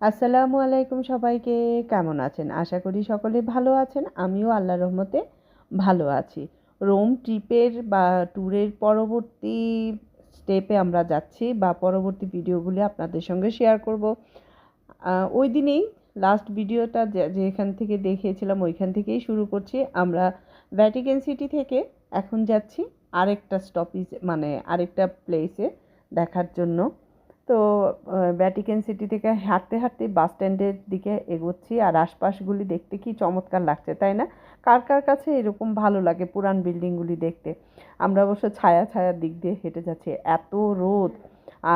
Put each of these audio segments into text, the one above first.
আসসালামু আলাইকুম সবাইকে, কেমন আছেন? আশা করি সকলে ভালো আছেন, আমিও আল্লাহ রহমতে ভালো আছি। রোম ট্রিপের বা ট্যুরের পরবর্তী স্টেপে আমরা যাচ্ছি বা পরবর্তী ভিডিওগুলি আপনাদের সঙ্গে শেয়ার করব। ওই দিনেই লাস্ট ভিডিওটা যেখান থেকে দেখিয়েছিলাম ওইখান থেকেই শুরু করছি। আমরা ভ্যাটিকান সিটি থেকে এখন যাচ্ছি আরেকটা স্টপিজ মানে আরেকটা প্লেসে দেখার জন্য। তো ভ্যাটিকান সিটি থেকে হাঁটতে হাঁটতে বাস স্ট্যান্ডের দিকে এগোচ্ছি আর আশপাশগুলি দেখতে কি চমৎকার লাগছে, তাই না? কার কার কাছে এরকম ভালো লাগে পুরান বিল্ডিংগুলি দেখতে? আমরা অবশ্য ছায়া ছায়ার দিক দিয়ে হেঁটে যাচ্ছি, এত রোদ।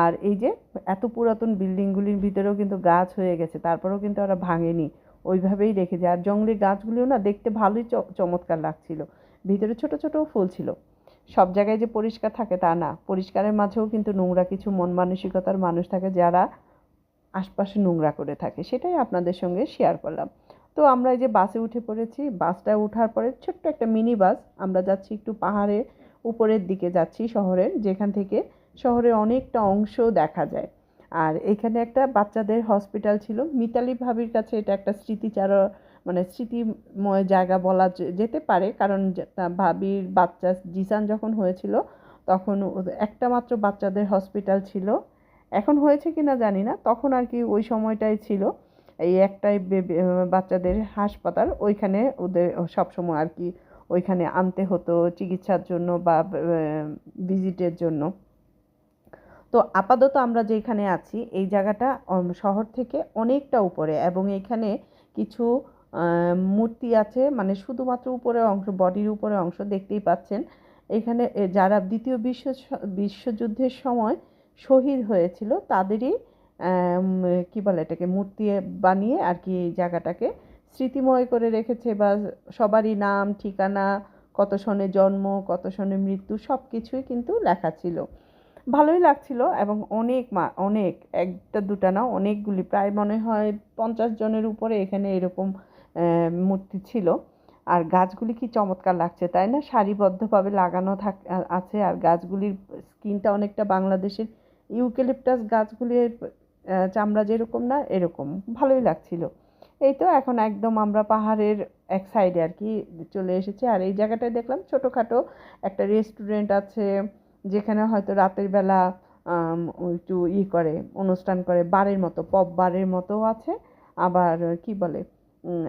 আর এই যে এত পুরাতন বিল্ডিংগুলির ভিতরেও কিন্তু গাছ হয়ে গেছে, তারপরেও কিন্তু ওরা ভাঙেনি, ওইভাবেই রেখেছে। আর জঙ্গলি গাছগুলিও না দেখতে ভালোই চমৎকার লাগছিল। ভিতরে ছোট ছোট ফুল ছিল। সব জায়গায় যে পরিষ্কার থাকে তা না। পরিষ্কারের মাঝেও কিন্তু নোংরা কিছু মন মানসিকতার মানুষ থাকে যারা আশপাশে নোংরা করে থাকে। সেটাই আপনাদের সঙ্গে শেয়ার করলাম। তো আমরা এই যে বাসে উঠে পড়েছি বাসটা ওঠার পরে ছোট্ট একটা মিনি বাস আমরা যাচ্ছি একটু পাহাড়ের উপরের দিকে যাচ্ছি শহরের, যেখান থেকে শহরের অনেকটা অংশ দেখা যায়। আর এখানে একটা বাচ্চাদের হসপিটাল ছিল। মিতালি ভাবির কাছে এটা একটা স্মৃতিচার মানে স্মৃতিময় জায়গা বলা যেতে পারে। কারণ ভাবির বাচ্চা জিসান যখন হয়েছিল, তখন একটা মাত্র বাচ্চাদের হসপিটাল ছিল। এখন হয়েছে কিনা জানি না। তখন আর কি ওই সময়টাই ছিল। এই একটাই বাচ্চাদের হাসপাতাল। ওইখানে ওদের সবসময় আর কি ওইখানে আনতে হতো চিকিৎসার জন্য বা ভিজিটের জন্য। তো আপাতত আমরা যেখানে আছি, এই জায়গাটা শহর থেকে অনেকটা উপরে এবং এখানে কিছু মূর্তি আছে মানে শুধুমাত্র উপরের অংশ, বডির উপরের অংশ দেখতেই পাচ্ছেন। এখানে যারা দ্বিতীয় বিশ্ব বিশ্বযুদ্ধের সময় শহীদ হয়েছিল, তাদেরই কি বলে এটাকে, মূর্তি বানিয়ে আর কি জায়গাটাকে স্মৃতিময় করে রেখেছে বা সবারই নাম, ঠিকানা, কত সনে জন্ম, কত সনে মৃত্যু সব কিছুই কিন্তু লেখা ছিল। ভালোই লাগছিল এবং অনেক মা, অনেক, একটা দুটা না, অনেকগুলি, প্রায় মনে হয় পঞ্চাশ জনের উপরে এখানে এরকম মূর্তি ছিল। আর গাছগুলি কি চমৎকার লাগছে, তাই না? সারিবদ্ধভাবে লাগানো থাক, আছে। আর গাছগুলির স্কিনটা অনেকটা বাংলাদেশের ইউক্যালিপটাস গাছগুলির চামড়া যেরকম না, এরকম। ভালোই লাগছিল। এই তো এখন একদম আমরা পাহাড়ের এক সাইডে আর কি চলে এসেছি। আর এই জায়গাটায় দেখলাম ছোটোখাটো একটা রেস্টুরেন্ট আছে, যেখানে হয়তো রাতের বেলা একটু ই করে, অনুষ্ঠান করে, বারের মতো পপ বারের মতো আছে। আবার কি বলে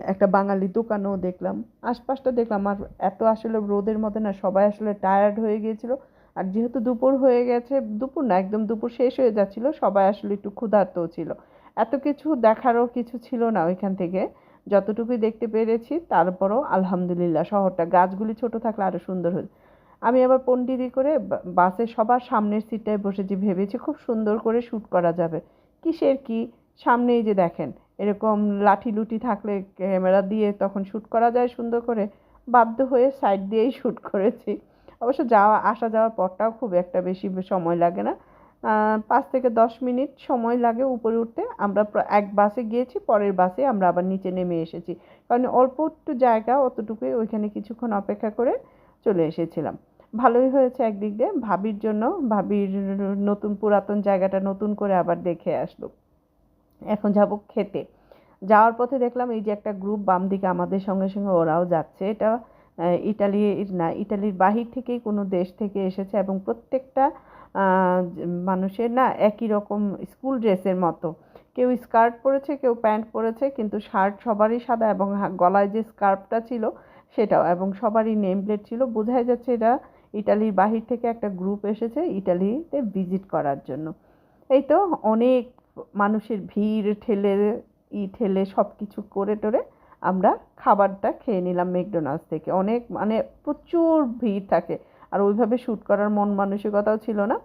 একটা বাঙালি দোকানও দেখলাম। আশপাশটা দেখলাম, আর এত আসলে রোদের মধ্যে না সবাই আসলে টায়ার্ড হয়ে গিয়েছিল। আর যেহেতু দুপুর হয়ে গেছে, দুপুর না, একদম দুপুর শেষ হয়ে যাচ্ছিল, সবাই আসলে একটু ক্ষুধার্তও ছিল। এত কিছু দেখারও কিছু ছিল না ওইখান থেকে। যতটুকুই দেখতে পেরেছি, তারপরও আলহামদুলিল্লাহ শহরটা, গাছগুলি ছোট থাকলে আরও সুন্দর হতো। আমি আবার পন্ডিতি করে বা- বাসের সবার সামনের সিটটায় বসেছি, ভেবেছি খুব সুন্দর করে শ্যুট করা যাবে। কিসের কি? সামনেই যে দেখেন এরকম লাঠি লুটি থাকলে ক্যামেরা দিয়ে তখন শ্যুট করা যায় সুন্দর করে। বাধ্য হয়ে সাইড দিয়েই শ্যুট করেছি। অবশ্য যাওয়া, আসা যাওয়ার পরটাও খুব একটা বেশি সময় লাগে না। পাঁচ থেকে দশ মিনিট সময় লাগে উপরে উঠতে। আমরা এক বাসে গিয়েছি, পরের বাসে আমরা আবার নিচে নেমে এসেছি। কারণ অল্প একটু জায়গা, অতটুকুই ওইখানে কিছুক্ষণ অপেক্ষা করে চলে এসেছিলাম। ভালোই হয়েছে একদিক দিয়ে। ভাবির জন্য, ভাবির নতুন পুরাতন জায়গাটা নতুন করে আবার দেখে আসলো। এখন যাব খেতে। যাওয়ার পথে দেখলাম এই যে একটা গ্রুপ বাম দিকে আমাদের সঙ্গে সঙ্গে ওরাও যাচ্ছে। এটা ইটালির না ইটালির বাহির থেকেই কোনো দেশ থেকে এসেছে এবং প্রত্যেকটা মানুষের না একই রকম স্কুল ড্রেসের মতো। কেউ স্কার্ট পরেছে, কেউ প্যান্ট পরেছে, কিন্তু শার্ট সবারই সাদা এবং গলায় যে স্কার্ফটা ছিল সেটাও এবং সবারই নেম প্লেট ছিল। বোঝাই যাচ্ছে এটা ইটালির বাহির থেকে একটা গ্রুপ এসেছে ইটালিতে ভিজিট করার জন্য। এই তো অনেক মানুষের ভিড় ঠেলে, ই ঠেলে সব কিছু করে টোরে আমরা খাবারটা খেয়ে নিলাম ম্যাকডোনাল্ডস থেকে। অনেক মানে প্রচুর ভিড় থাকে। আর ওইভাবে শ্যুট করার মন মানসিকতাও ছিল না।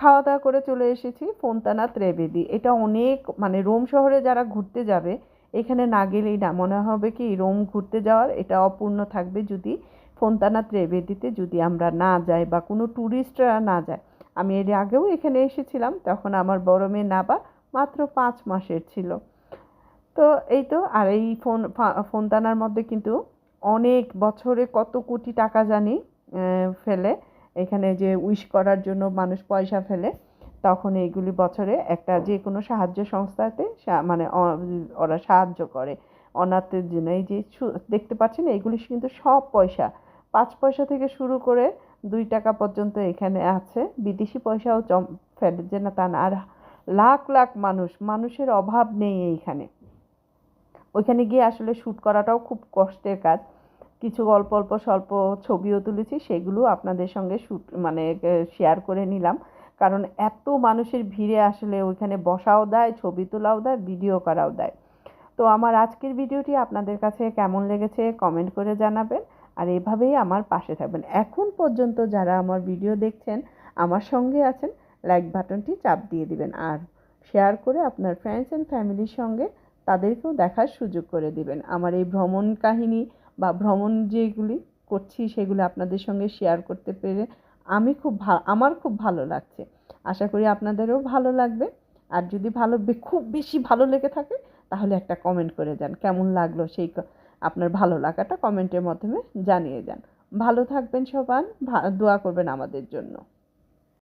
খাওয়া দাওয়া করে চলে এসেছি ফোনতানা ত্রিবেদী এটা অনেক মানে রোম শহরে যারা ঘুরতে যাবে, এখানে না গেলেই না। মনে হবে কি রোম ঘুরতে যাওয়ার এটা অপূর্ণ থাকবে যদি ফোনতানা ত্রিবেদীতে যদি আমরা না যাই বা কোনো ট্যুরিস্টরা না যায়। আমি এর আগেও এখানে এসেছিলাম, তখন আমার বড় মেয়ে নাবা মাত্র পাঁচ মাসের ছিল। তো এই তো, আর এই ফোন, ফা- ফোনদানার মধ্যে কিন্তু অনেক বছরে কত কোটি টাকা জানি ফেলে। এখানে যে উইশ করার জন্য মানুষ পয়সা ফেলে, তখন এইগুলি বছরে একটা যে কোনো সাহায্য সংস্থাতে মানে ওরা সাহায্য করে। অনাথের জন্য এই যে দেখতে পাচ্ছেন, এইগুলি কিন্তু সব পয়সা। পাঁচ পয়সা থেকে শুরু করে দুই টাকা পর্যন্ত এখানে আছে। বিদেশি পয়সাও জম ফেলে যে না তা না। আর লাখ লাখ মানুষ, মানুষের অভাব নেই এইখানে। ওইখানে গিয়ে আসলে শ্যুট করাটাও খুব কষ্টের কাজ। কিছু অল্প অল্প স্বল্প ছবিও তুলেছি, সেগুলো আপনাদের সঙ্গে শ্যুট মানে শেয়ার করে নিলাম। কারণ এত মানুষের ভিড়ে আসলে ওইখানে বসাও দেয়, ছবি তোলাও দেয় ভিডিও করাও দেয়। তো আমার আজকের ভিডিওটি আপনাদের কাছে কেমন লেগেছে কমেন্ট করে জানাবেন। আর এভাবেই আমার পাশে থাকবেন। এখন পর্যন্ত যারা আমার ভিডিও দেখছেন, আমার সঙ্গে আছেন লাইক বাটনটি চাপ দিয়ে দিবেন আর শেয়ার করে আপনার ফ্রেন্ডস অ্যান্ড ফ্যামিলির সঙ্গে তাদেরকেও দেখার সুযোগ করে দিবেন। আমার এই ভ্রমণ কাহিনী বা ভ্রমণ যেগুলি করছি সেগুলো আপনাদের সঙ্গে শেয়ার করতে পেরে আমি খুব ভা, আমার খুব ভালো লাগছে। আশা করি আপনাদেরও ভালো লাগবে। আর যদি ভালো খুব বেশি ভালো লেগে থাকে তাহলে একটা কমেন্ট করে যান। কেমন লাগল সেই আপনার ভালো লাগাটা কমেন্টের মাধ্যমে জানিয়ে যান। ভালো থাকবেন সবাই ভা- দোয়া করবেন আমাদের জন্য।